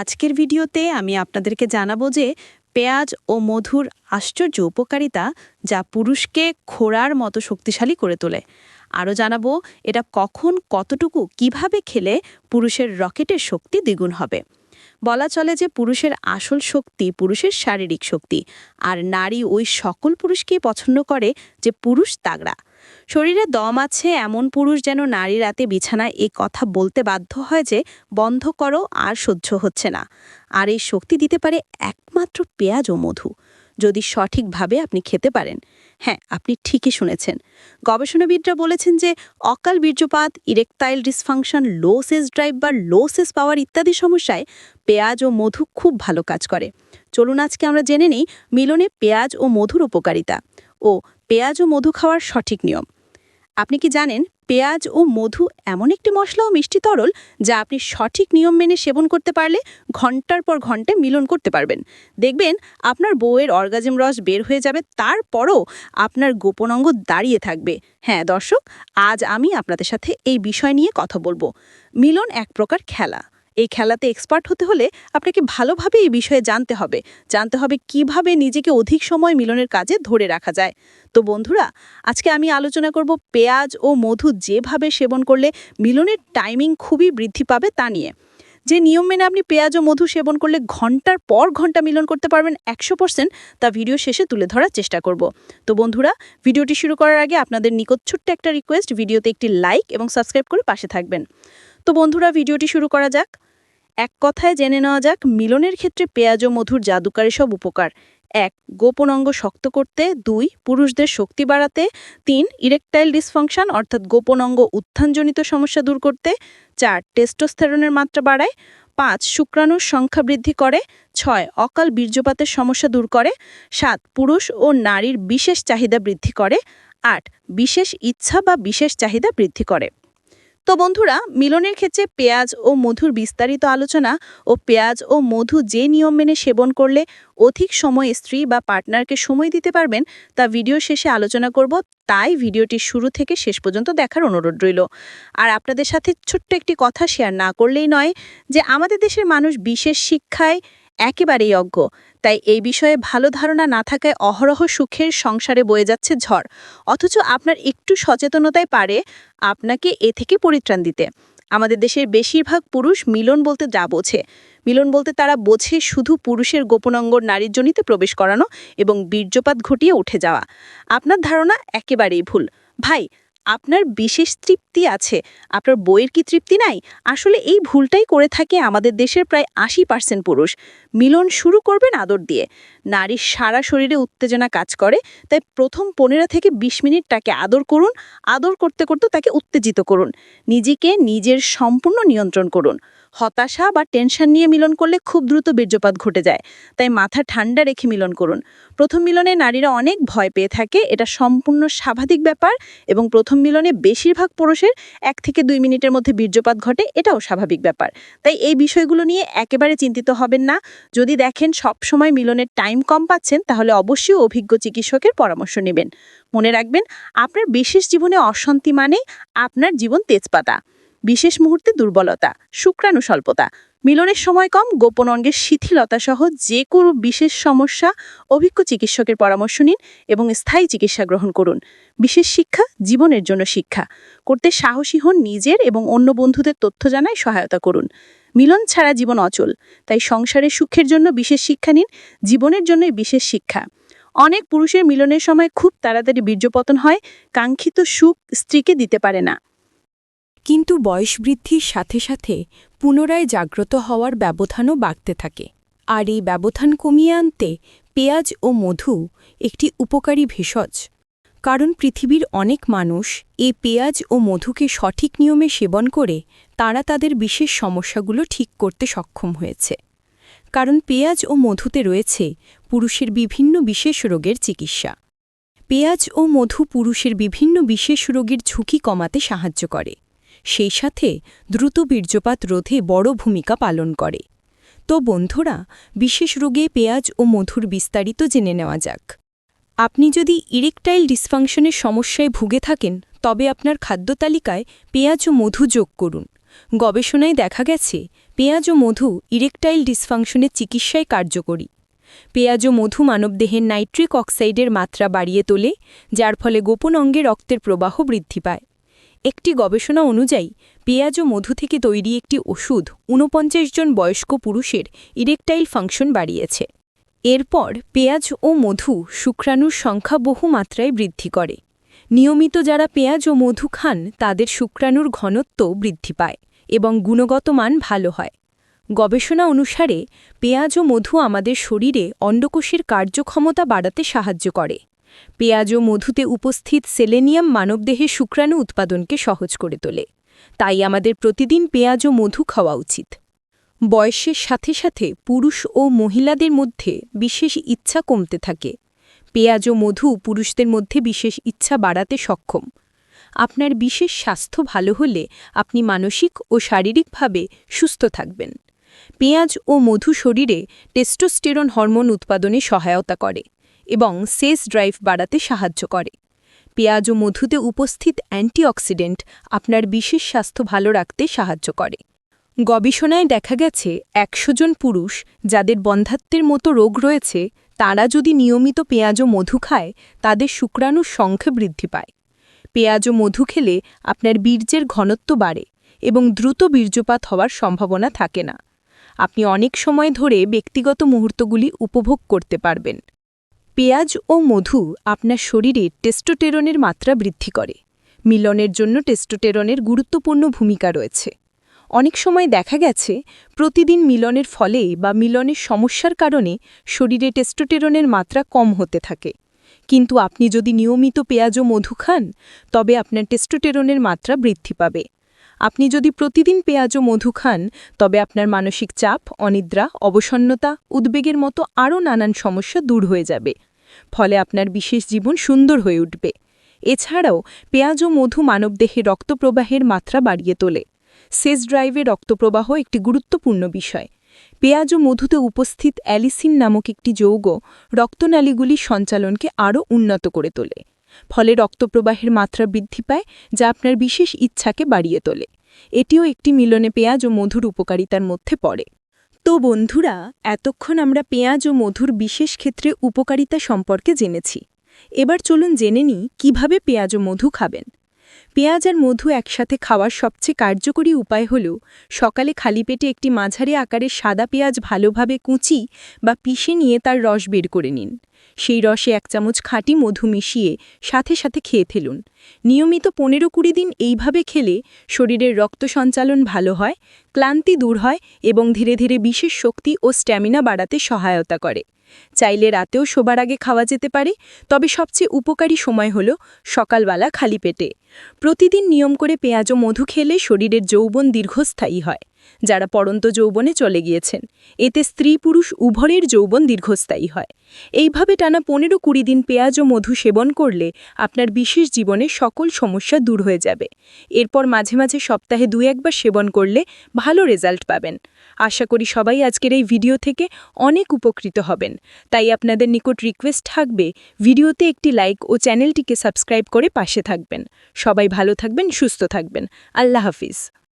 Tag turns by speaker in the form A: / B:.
A: আজকের ভিডিওতে আমি আপনাদেরকে জানাব যে পেঁয়াজ ও মধুর আশ্চর্য উপকারিতা যা পুরুষকে খোড়ার মতো শক্তিশালী করে তোলে। আরও জানাব, এটা কখন, কতটুকু, কীভাবে খেলে পুরুষের রকেটের শক্তি দ্বিগুণ হবে। বলা চলে যে পুরুষের আসল শক্তি পুরুষের শারীরিক শক্তি, আর নারী ওই সকল পুরুষকেই পছন্দ করে যে পুরুষ তাগড়া। শরীরে দম আছে, এমন পুরুষ যেন নারী রাতে বিছানায় এই কথা বলতে বাধ্য হয় যে, বন্ধ করো আর সহ্য হচ্ছে না। আর এই শক্তি দিতে পারে একমাত্র পেঁয়াজ ও মধু। যদি সঠিকভাবে আপনি খেতে পারেন। হ্যাঁ আপনি ঠিকই শুনেছেন। গবেষণাবিদরা বলেছেন যে অকাল বীর্যপাত, ইরেকটাইল ডিসফাংশন, লো সেস ড্রাইভ বা লো সেস পাওয়ার ইত্যাদি সমস্যায় পেঁয়াজ ও মধু খুব ভালো কাজ করে। চলুন আজকে আমরা জেনে নিই মিলনে পেঁয়াজ ও মধুর উপকারিতা ও পেঁয়াজ ও মধু খাওয়ার সঠিক নিয়ম। আপনি কি জানেন, পেঁয়াজ ও মধু এমন একটি মশলা ও মিষ্টি তরল যা আপনি সঠিক নিয়ম মেনে সেবন করতে পারলে ঘণ্টার পর ঘণ্টা মিলন করতে পারবেন। দেখবেন, আপনার বউয়ের অর্গাজম রস বের হয়ে যাবে, তারপরও আপনার গোপন অঙ্গ দাঁড়িয়ে থাকবে। হ্যাঁ দর্শক, আজ আমি আপনাদের সাথে এই বিষয় নিয়ে কথা বলব। মিলন এক প্রকার খেলা। এই খেলাতে এক্সপার্ট হতে হলে আপনাকে ভালোভাবে এই বিষয়ে জানতে হবে। জানতে হবে কীভাবে নিজেকে অধিক সময় মিলনের কাজে ধরে রাখা যায়। তো বন্ধুরা, আজকে আমি আলোচনা করব পেঁয়াজ ও মধু যেভাবে সেবন করলে মিলনের টাইমিং খুবই বৃদ্ধি পাবে তা নিয়ে। যে নিয়ম মেনে আপনি পেঁয়াজ ও মধু সেবন করলে ঘণ্টার পর ঘণ্টা মিলন করতে পারবেন একশো পার্সেন্ট তা ভিডিও শেষে তুলে ধরার চেষ্টা করব। তো বন্ধুরা, ভিডিওটি শুরু করার আগে আপনাদের নিকট ছোট্ট একটা রিকোয়েস্ট ভিডিওতে একটি লাইক এবং সাবস্ক্রাইব করে পাশে থাকবেন। তো বন্ধুরা, ভিডিওটি শুরু করা যাক। এক কথায় জেনে নেওয়া যাক, মিলনের ক্ষেত্রে পেঁয়াজ ও মধুর জাদুকারী সব উপকার। এক, গোপন অঙ্গ শক্ত করতে। দুই, পুরুষদের শক্তি বাড়াতে। তিন ইরেকটাইল ডিসফাংশন অর্থাৎ গোপন অঙ্গ উত্থানজনিত সমস্যা দূর করতে। চার টেস্টোস্থেরনের মাত্রা বাড়ায়। পাঁচ, শুক্রাণুর সংখ্যা বৃদ্ধি করে। ছয়, অকাল বীর্যপাতের সমস্যা দূর করে। সাত, পুরুষ ও নারীর বিশেষ চাহিদা বৃদ্ধি করে। আট, বিশেষ ইচ্ছা বা বিশেষ চাহিদা বৃদ্ধি করে। তো বন্ধুরা, মিলনের ক্ষেত্রে পেঁয়াজ ও মধুর বিস্তারিত আলোচনা ও পেঁয়াজ ও মধু যে নিয়ম মেনে সেবন করলে অধিক সময় স্ত্রী বা পার্টনারকে সময় দিতে পারবেন, তা ভিডিও শেষে আলোচনা করব। তাই ভিডিওটি শুরু থেকে শেষ পর্যন্ত দেখার অনুরোধ রইল। আর আপনাদের সাথে ছোট্ট একটি কথা শেয়ার না করলেই নয় যে, আমাদের দেশের মানুষ বিশেষ শিক্ষায় একেবারেই অজ্ঞ। তাই এই বিষয়ে ভালো ধারণা না থাকায় অহরহ সুখের সংসারে বয়ে যাচ্ছে ঝড়। অথচ আপনার একটু সচেতনতায় পারে আপনাকে এ থেকে পরিত্রাণ দিতে। আমাদের দেশের বেশিরভাগ পুরুষ মিলন বলতে যা বোঝে। মিলন বলতে তারা বোঝে শুধু পুরুষের গোপনাঙ্গর নারীর জনিতে প্রবেশ করানো এবং বীর্যপাত ঘটিয়ে উঠে যাওয়া। আপনার ধারণা একেবারেই ভুল। ভাই আপনার বিশেষ তৃপ্তি আছে? আপনার বইয়ের কি তৃপ্তি নাই? আসলে এই ভুলটাই করে থাকে আমাদের দেশের প্রায় আশি পার্সেন্ট পুরুষ। মিলন শুরু করবেন আদর দিয়ে। নারীর সারা শরীরে উত্তেজনা কাজ করে, তাই প্রথম পনেরো থেকে ২০ মিনিট তাকে আদর করুন। আদর করতে করতে তাকে উত্তেজিত করুন। নিজেকে নিজের সম্পূর্ণ নিয়ন্ত্রণ করুন। হতাশা বা টেনশন নিয়ে মিলন করলে খুব দ্রুত বীর্যপাত ঘটে যায়। তাই মাথা ঠান্ডা রেখে মিলন করুন। প্রথম মিলনে নারীরা অনেক ভয় পেয়ে থাকে, এটা সম্পূর্ণ স্বাভাবিক ব্যাপার এবং প্রথম মিলনে বেশিরভাগ পুরুষের এক থেকে দুই মিনিটের মধ্যে বীর্যপাত ঘটে, এটাও স্বাভাবিক ব্যাপার। তাই এই বিষয়গুলো নিয়ে একেবারে চিন্তিত হবেন না। যদি দেখেন সব সময় মিলনের টাইম কম পাচ্ছেন, তাহলে অবশ্যই অভিজ্ঞ চিকিৎসকের পরামর্শ নেবেন। মনে রাখবেন, আপনার বিশেষ জীবনে অশান্তি মানে আপনার জীবন তেজপাতা। বিশেষ মুহূর্তে দুর্বলতা শুক্রাণু স্বল্পতা মিলনের সময় কম, গোপন অঙ্গের শিথিলতা সহ যে কোনো বিশেষ সমস্যা অভিজ্ঞ চিকিৎসকের পরামর্শ নিন এবং স্থায়ী চিকিৎসা গ্রহণ করুন। বিশেষ শিক্ষা, জীবনের জন্য শিক্ষা। করতে সাহসী হন নিজের এবং অন্য বন্ধুদের তথ্য জানায় সহায়তা করুন। মিলন ছাড়া জীবন অচল, তাই সংসারের সুখের জন্য বিশেষ শিক্ষা নিন, জীবনের জন্যই বিশেষ শিক্ষা। অনেক পুরুষের মিলনের সময় খুব তাড়াতাড়ি বীর্যপতন হয়, কাঙ্ক্ষিত সুখ স্ত্রীকে দিতে পারে না।
B: কিন্তু বয়স বৃদ্ধির সাথে সাথে পুনরায় জাগ্রত হওয়ার ব্যবধানও বাড়তে থাকে। আর এই ব্যবধান কমিয়ে আনতে পেঁয়াজ ও মধু একটি উপকারী ভেষজ। কারণ পৃথিবীর অনেক মানুষ এই পেঁয়াজ ও মধুকে সঠিক নিয়মে সেবন করে তারা তাদের বিশেষ সমস্যাগুলো ঠিক করতে সক্ষম হয়েছে। কারণ পেঁয়াজ ও মধুতে রয়েছে পুরুষের বিভিন্ন বিশেষ রোগের চিকিৎসা। পেঁয়াজ ও মধু পুরুষের বিভিন্ন বিশেষ রোগের ঝুঁকি কমাতে সাহায্য করে। সেই সাথে দ্রুত বীর্যপাত রোধে বড় ভূমিকা পালন করে। তো বন্ধুরা, বিশেষ রোগে পেঁয়াজ ও মধুর বিস্তারিত জেনে নেওয়া যাক। আপনি যদি ইরেকটাইল ডিসফাংশনের সমস্যায় ভুগে থাকেন, তবে আপনার খাদ্য তালিকায় পেঁয়াজ ও মধু যোগ করুন। গবেষণায় দেখা গেছে, পেঁয়াজ ও মধু ইরেকটাইল ডিসফাংশনের চিকিৎসায় কার্যকরী। পেঁয়াজ ও মধু মানবদেহের নাইট্রিক অক্সাইডের মাত্রা বাড়িয়ে তোলে, যার ফলে গোপন অঙ্গে রক্তের প্রবাহ বৃদ্ধি পায়। একটি গবেষণা অনুযায়ী, পেঁয়াজ ও মধু থেকে তৈরি একটি ওষুধ ঊনপঞ্চাশ জন বয়স্ক পুরুষের ইরেকটাইল ফাংশন বাড়িয়েছে। এরপর পেঁয়াজ ও মধু শুক্রাণুর সংখ্যা বহু মাত্রায় বৃদ্ধি করে। নিয়মিত যারা পেঁয়াজ ও মধু খান, তাদের শুক্রাণুর ঘনত্ব বৃদ্ধি পায় এবং গুণগত মান ভালো হয়। গবেষণা অনুসারে, পেঁয়াজ ও মধু আমাদের শরীরে অন্ডকোষের কার্যক্ষমতা বাড়াতে সাহায্য করে। পেঁয়াজ ও মধুতে উপস্থিত সেলেনিয়াম মানবদেহে শুক্রাণু উৎপাদনকে সহজ করে তোলে। তাই আমাদের প্রতিদিন পেঁয়াজ ও মধু খাওয়া উচিত। বয়সের সাথে সাথে পুরুষ ও মহিলাদের মধ্যে বিশেষ ইচ্ছা কমতে থাকে। পেঁয়াজ ও মধু পুরুষদের মধ্যে বিশেষ ইচ্ছা বাড়াতে সক্ষম। আপনার বিশেষ স্বাস্থ্য ভালো হলে আপনি মানসিক ও শারীরিকভাবে সুস্থ থাকবেন। পেঁয়াজ ও মধু শরীরে টেস্টোস্টেরন হরমোন উৎপাদনে সহায়তা করে। এবং সেস ড্রাইভ বাড়াতে সাহায্য করে। পেঁয়াজ ও মধুতে উপস্থিত অ্যান্টিঅক্সিডেন্ট আপনার বিশেষ স্বাস্থ্য ভালো রাখতে সাহায্য করে। গবেষণায় দেখা গেছে, একশো জন পুরুষ যাদের বন্ধাত্বের মতো রোগ রয়েছে, তারা যদি নিয়মিত পেঁয়াজ ও মধু খায়, তাদের শুক্রাণুর সংখ্যা বৃদ্ধি পায়। পেঁয়াজ ও মধু খেলে আপনার বীর্যের ঘনত্ব বাড়ে এবং দ্রুত বীর্যপাত হওয়ার সম্ভাবনা থাকে না। আপনি অনেক সময় ধরে ব্যক্তিগত মুহূর্তগুলি উপভোগ করতে পারবেন। পেঁয়াজ ও মধু আপনার শরীরে টেস্টোটেরনের মাত্রা বৃদ্ধি করে। মিলনের জন্য টেস্টোটেরনের গুরুত্বপূর্ণ ভূমিকা রয়েছে। অনেক সময় দেখা গেছে, প্রতিদিন মিলনের ফলে বা মিলনের সমস্যার কারণে শরীরে টেস্টোটেরনের মাত্রা কম হতে থাকে। কিন্তু আপনি যদি নিয়মিত পেঁয়াজ ও মধু খান, তবে আপনার টেস্টোটেরনের মাত্রা বৃদ্ধি পাবে। আপনি যদি প্রতিদিন পেঁয়াজ ও মধু খান, তবে আপনার মানসিক চাপ, অনিদ্রা, অবসন্নতা, উদ্বেগের মতো আরও নানান সমস্যা দূর হয়ে যাবে। ফলে আপনার বিশেষ জীবন সুন্দর হয়ে উঠবে। এছাড়াও, পেঁয়াজ ও মধু মানবদেহে রক্তপ্রবাহের মাত্রা বাড়িয়ে তোলে। সেস ড্রাইভে রক্তপ্রবাহ একটি গুরুত্বপূর্ণ বিষয়। পেঁয়াজ ও মধুতে উপস্থিত অ্যালিসিন নামক একটি যৌগ রক্তনালীগুলির সঞ্চালনকে আরও উন্নত করে তোলে। ফলে রক্তপ্রবাহের মাত্রা বৃদ্ধি পায়, যা আপনার বিশেষ ইচ্ছাকে বাড়িয়ে তোলে। এটিও একটি মিলনে পেঁয়াজ ও মধুর উপকারিতার মধ্যে পড়ে। তো বন্ধুরা, এতক্ষণ আমরা পেঁয়াজ ও মধুর বিশেষ ক্ষেত্রে উপকারিতা সম্পর্কে জেনেছি। এবার চলুন জেনে নিই কীভাবে পেঁয়াজ ও মধু খাবেন। পেঁয়াজ আর মধু একসাথে খাওয়ার সবচেয়ে কার্যকরী উপায় হল সকালে খালি পেটে একটি মাঝারি আকারের সাদা পেঁয়াজ ভালোভাবে কুচি বা পিষে নিয়ে তার রস বের করে নিন। সেই রসে এক চামচ খাঁটি মধু মিশিয়ে সাথে সাথে খেয়ে ফেলুন। নিয়মিত পনেরো কুড়ি দিন এইভাবে খেলে শরীরের রক্ত সঞ্চালন ভালো হয়, ক্লান্তি দূর হয় এবং ধীরে ধীরে বিশেষ শক্তি ও স্ট্যামিনা বাড়াতে সহায়তা করে। চাইলে রাতেও শোবার আগে খাওয়া যেতে পারে, তবে সবচেয়ে উপকারী সময় হল সকালবেলা খালি পেটে। প্রতিদিন নিয়ম করে পেঁয়াজ ও মধু খেলে শরীরের যৌবন দীর্ঘস্থায়ী হয়। যারা পরন্ত যৌবনে চলে গিয়েছেন। এতে স্ত্রী পুরুষ উভয়ের যৌবন দীর্ঘস্থায়ী হয়। এইভাবে টানা পনেরো কুড়ি দিন পেঁয়াজ ও মধু সেবন করলে আপনার বিশেষ জীবনে সকল সমস্যা দূর হয়ে যাবে। এরপর মাঝে মাঝে সপ্তাহে দু একবার সেবন করলে ভালো রেজাল্ট পাবেন। আশা করি সবাই আজকের এই ভিডিও থেকে অনেক উপকৃত হবেন। তাই আপনাদের নিকট রিকোয়েস্ট থাকবে, ভিডিওতে একটি লাইক ও চ্যানেলটিকে সাবস্ক্রাইব করে পাশে থাকবেন। সবাই ভালো থাকবেন, সুস্থ থাকবেন। আল্লাহ হাফিজ।